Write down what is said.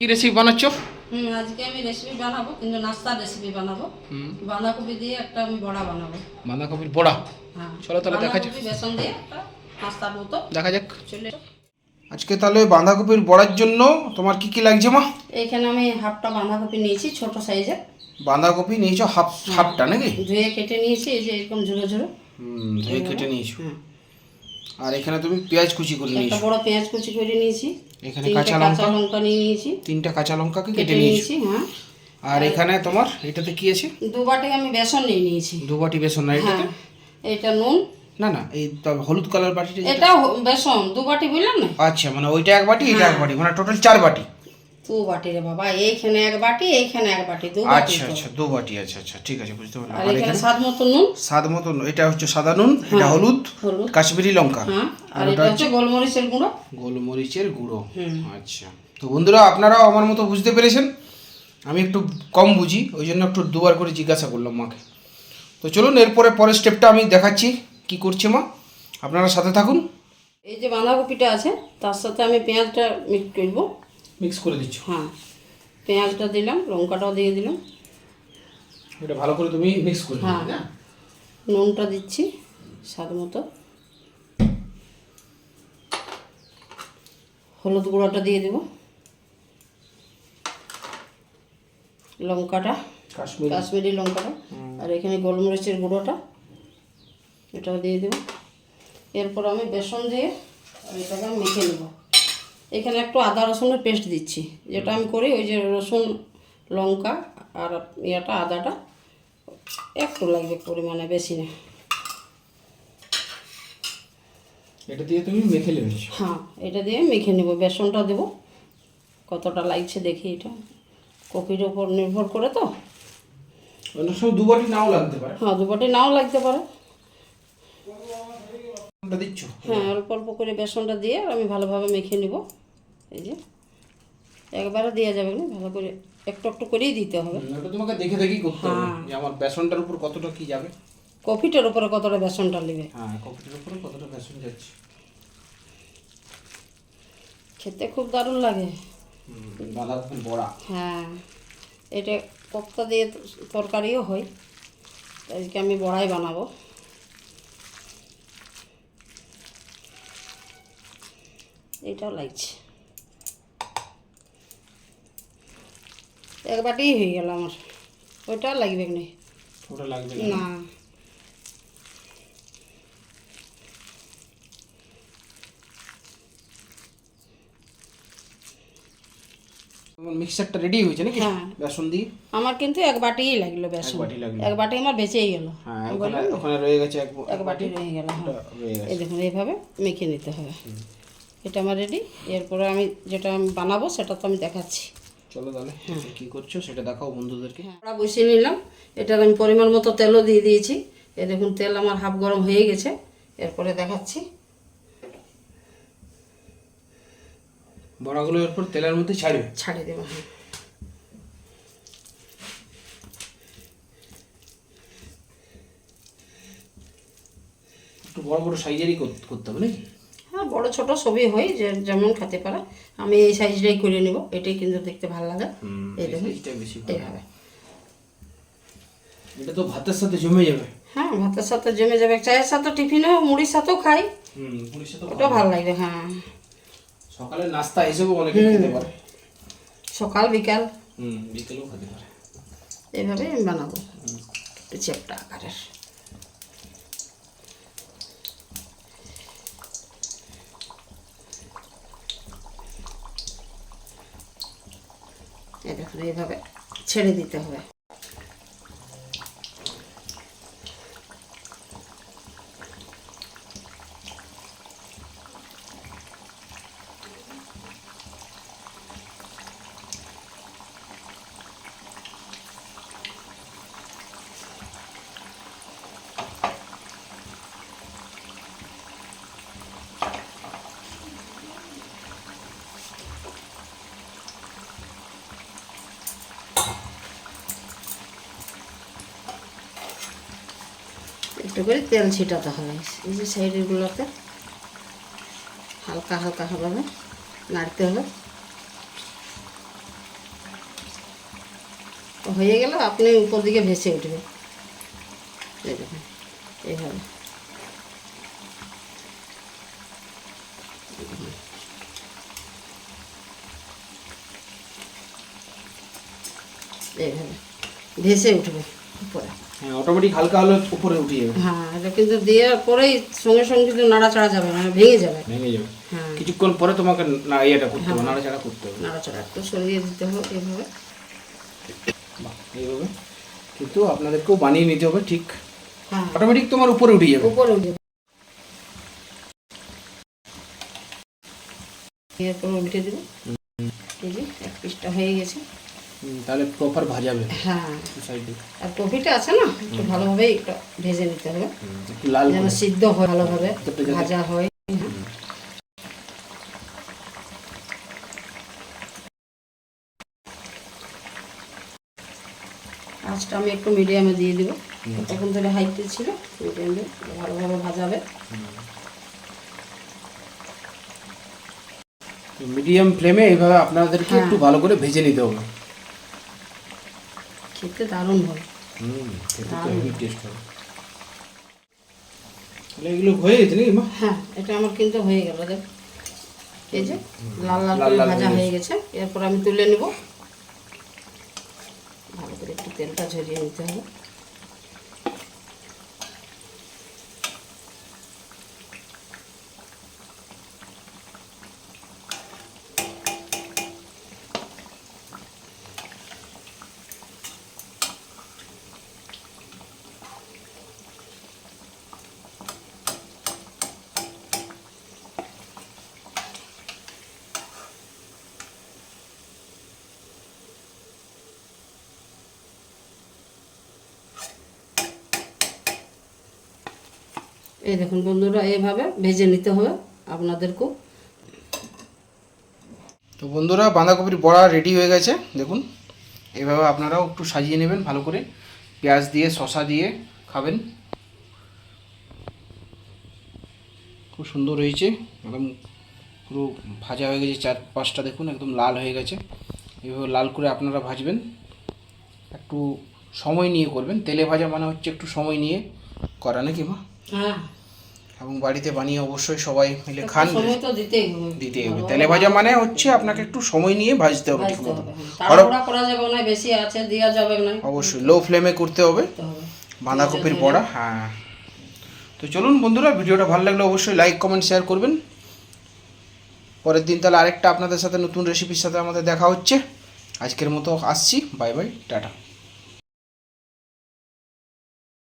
কি রেসিপি বানাচ্ছ? হুম আজকে আমি রেসিপি বানাবো কিন্তু নাস্তার রেসিপি বানাবো। হুম। বাঁধাকপি দিয়ে একটা আমি বড়া বানাবো। বাঁধাকপির বড়া? হ্যাঁ চলো তাহলে দেখা যাক। বেসন দিয়ে একটা নাস্তার মতো দেখা যাক। চলে আজকে তাহলে বাঁধাকপির বড়ার জন্য তোমার কি কি লাগছে মা? এইখানে আমি হাফটা বাঁধাকপি নিয়েছি ছোট সাইজের। বাঁধাকপি নিয়েছো হাফ হাফটা নাকি? ধুয়ে কেটে নিয়েছি এই যে এরকম ঝুড়ো ঝুড়ো হুম ধুয়ে কেটে নিয়েছো। আর এখানে তুমি পেঁয়াজ কুচি করে একটা নিয়েছো। বড় পেঁয়াজ কুচি করে নিয়েছি এখানে কাঁচা কাঁচা লঙ্কা? লঙ্কা নিয়ে নিয়েছি। তিনটা কাঁচা লঙ্কাকে কেটে নিয়েছি। হ্যাঁ। আর এখানে তোমার এটাতে কি আছে? দু বাটি আমি বেসন নিয়ে নিয়েছি। দু বাটি বেসন না এটাতে? হ্যাঁ এটা নুন। না না এই হলুদ কালার বাটিটা এটা বেসন দু বাটি বললাম না? আচ্ছা মানে ওইটা এক বাটি এটা এক বাটি মানে টোটাল চার বাটি। দু বাটি রে বাবা এইখানে এক বাটি এইখানে এক বাটি দু বাটি আচ্ছা আচ্ছা দু বাটি আচ্ছা আচ্ছা ঠিক আছে বুঝতে পারলাম। আর আর এখানে স্বাদ মতো নুন? স্বাদ মতো এটা হচ্ছে সাদা নুন এটা হলুদ হলুদ। কাশ্মীরি লঙ্কা। হ্যাঁ আর এটা হচ্ছে গোলমরিচের গুঁড়ো। গোলমরিচের গুঁড়ো। আচ্ছা তো বন্ধুরা আপনারাও আমার মতো বুঝতে পেরেছেন? আমি একটু কম বুঝি ওই জন্য একটু দুবার করে জিজ্ঞাসা করলাম মাকে। তো চলুন এরপরে পরের স্টেপটা আমি দেখাচ্ছি কি করছে মা। আপনারা সাথে থাকুন। এই যে বাঁধাকপিটা আছে তার সাথে আমি পেঁয়াজটা মিক্স করব। মিক্স করে দিচ্ছ? হ্যাঁ। পেঁয়াজটা দিলাম লঙ্কাটাও দিয়ে দিলাম। এটা ভালো করে তুমি মিক্স করে হ্যাঁ। নুনটা দিচ্ছি স্বাদ মতো। হলুদ গুঁড়োটা দিয়ে দেবো। লঙ্কাটা কাশ্মীরি। কাশ্মীরি লঙ্কাটা। আর এখানে গোলমরিচের গুঁড়োটা এটাও দিয়ে দেবো। এরপর আমি বেসন দিয়ে আর এটাকে আমি মেখে নেব। এখানে একটু আদা রসুনের পেস্ট দিচ্ছি। যেটা আমি করি ওই যে রসুন লঙ্কা আর ইয়াটা আদাটা একটু লাগবে পরিমাণে বেশি না। এটা দিয়ে তুমি মেখে নেবে হ্যাঁ এটা দিয়ে মেখে নেব। বেসনটা দেবো। কতটা লাগছে দেখি এটা। কপির ওপর নির্ভর করে তো। অনেক সময় দু বাটি নাও লাগতে পারে? হ্যাঁ দুবাটি নাও লাগতে পারে। দিচ্ছ? হ্যাঁ অল্প অল্প করে বেসনটা দিয়ে আমি ভালোভাবে মেখে নিব। এই যে একবারে দেওয়া যাবে না ভালো করে একটু একটু করেই দিতে হবে। এটা তোমাকে দেখে দেখেই করতে হবে হ্যাঁ। যে আমার বেসনটার উপর কতটা কি যাবে। কফিটার উপরে কতটা বেসনটা নেবে। হ্যাঁ কপিটার উপরে কতটা বেসন যাচ্ছে। খেতে খুব দারুণ লাগে। বড়া। হ্যাঁ এটা কোপ্তা দিয়ে তরকারিও হয়। আজকে আমি বড়াই বানাবো। এটাও লাগছে। এক বাটিই হয়ে গেল আমার। ওইটা লাগবে না। ওটা লাগবে না। তোমার মিক্সারটা রেডি হয়েছে নাকি? হ্যাঁ। বেসন দিয়ে? আমার কিন্তু এক বাটিই লাগল এক বেসন বাটি লাগবে এক বাটি আমার বেঁচেই গেল। হ্যাঁ ওখানে ওখানে রয়ে গেছে এক এক বাটি রয়ে গেল হ্যাঁ। ওটা রয়ে গেছে। এই দেখুন এইভাবে মেখে নিতে হবে এটা আমার রেডি এরপরে আমি যেটা আমি বানাবো সেটা তো আমি দেখাচ্ছি। চলো তাহলে কি করছ সেটা দেখাও বন্ধুদেরকে। আমরা বসিয়ে নিলাম এটার আমি পরিমাণ মতো তেলও দিয়ে দিয়েছি। এ দেখুন তেল আমার হাফ গরম হয়ে গেছে এরপরে দেখাচ্ছি। বড়াগুলো এরপর তেলের মধ্যে ছাড়বে। ছাড়িয়ে দেবো হ্যাঁ। একটু বড় বড় সাইজেরই করতে হবে নাকি? হ্যাঁ বড় ছোট সবই হয় যে যেমন খেতে পারে। আমি এই সাইজটাই করে নেব এটাই কিন্তু দেখতে ভালো লাগে। এই দেখুন। এইভাবে এটা তো ভাতের সাথে জমে যাবে। হ্যাঁ ভাতের সাথে জমে যাবে। চায়ের সাথে টিফিনেও মুড়ির সাথেও খাই। হুম পুলিশ তো ওটাও ভালো লাগবে হ্যাঁ। সকালে নাস্তা হিসেবে অনেকে খেতে পারে। সকাল বিকাল। হুম বিকেলেও খেতে পারে। এইভাবে আমি বানাবো। চ্যাপটা আকারের এই দেখুন এইভাবে ছেড়ে দিতে হবে। একটু করে তেল ছিটাতে হবে। এই যে সাইডেরগুলোতে হালকা হালকা হবে নাড়তে হবে। হয়ে গেলে আপনি উপর দিকে ভেসে উঠবে। এই এইভাবে। এইভাবে ভেসে উঠবে। উপরে। হ্যাঁ অটোমেটিক হালকা হলে উপরে উঠে যাবে। হ্যাঁ এটা কিন্তু দেওয়ার পরেই সঙ্গে সঙ্গে কিন্তু নাড়াচাড়া যাবে না ভেঙে যাবে। ভেঙে যাবে। হ্যাঁ। কিছুক্ষণ পরে তোমাকে না ইয়েটা করতে হবে নাড়াচাড়া করতে হবে। নাড়াচাড়া একটু সরিয়ে দিতে হবে এইভাবে। এইভাবে। কিন্তু আপনাদেরকেও বানিয়ে নিতে হবে ঠিক? হ্যাঁ। অটোমেটিক তোমার উপরে উঠে যাবে। উপরে উঠে এরপর উল্টে দেবো। এই যে এক পিসটা হয়ে গেছে। তাহলে প্রপার ভাজাবে হ্যাঁ। সাইডে। আর কপিটা আছে না? একটু ভালোভাবে একটু ভেজে নিতে হবে। একটু লাল যেন। সিদ্ধ হয় ভালোভাবে ভাজা হয়। আঁচটা আমি একটু মিডিয়ামে দিয়ে দিব। তখন ধরে হাইতে ছিল মিডিয়ামে ভালোভাবে ভাজাবে। মিডিয়াম ফ্লেমে এইভাবে আপনাদেরকে হ্যাঁ। একটু ভালো করে ভেজে নিতে হবে। খেতে দারুণ হয়। এগুলো হয়ে গেছে নাকি হ্যাঁ এটা আমার কিন্তু হয়ে গেল দেখ। এই যে লাল লাল লাল করে ভাজা হয়ে গেছে। এরপর আমি তুলে নেব। ভালো করে একটু তেলটা ঝরিয়ে নিতে হবে। এই দেখুন বন্ধুরা এইভাবে ভেজে নিতে হবে আপনাদেরকেও তো বন্ধুরা বাঁধাকপির বড়া রেডি হয়ে গেছে দেখুন। এভাবে আপনারাও একটু সাজিয়ে নেবেন ভালো করে। পেঁয়াজ দিয়ে শশা দিয়ে খাবেন। খুব সুন্দর হয়েছে একদম পুরো ভাজা হয়ে গেছে চার পাঁচটা দেখুন একদম লাল হয়ে গেছে। এভাবে লাল করে আপনারা ভাজবেন। একটু সময় নিয়ে করবেন। তেলে ভাজা মানে হচ্ছে একটু সময় নিয়ে করা নাকি মা? হ্যাঁ। এবং বাড়িতে বানিয়ে অবশ্যই সবাই মিলে খান দিতে হবে। তেলে ভাজা মানে হচ্ছে আপনাকে একটু সময় নিয়ে ভাজতে হবে ঠিক মতো হবে। তাড়াহুড়া করা যাবে না বেশি আছে দেওয়া যাবে না। অবশ্যই লো ফ্লেমে করতে হবে। করতে হবে। বাঁধাকপির বড়া হ্যাঁ। তো চলুন বন্ধুরা ভিডিওটা ভালো লাগলে অবশ্যই লাইক কমেন্ট শেয়ার করবেন। পরের দিন তাহলে আরেকটা আপনাদের সাথে নতুন রেসিপির সাথে আমাদের দেখা হচ্ছে। আজকের মতো আসছি। Bye bye tata.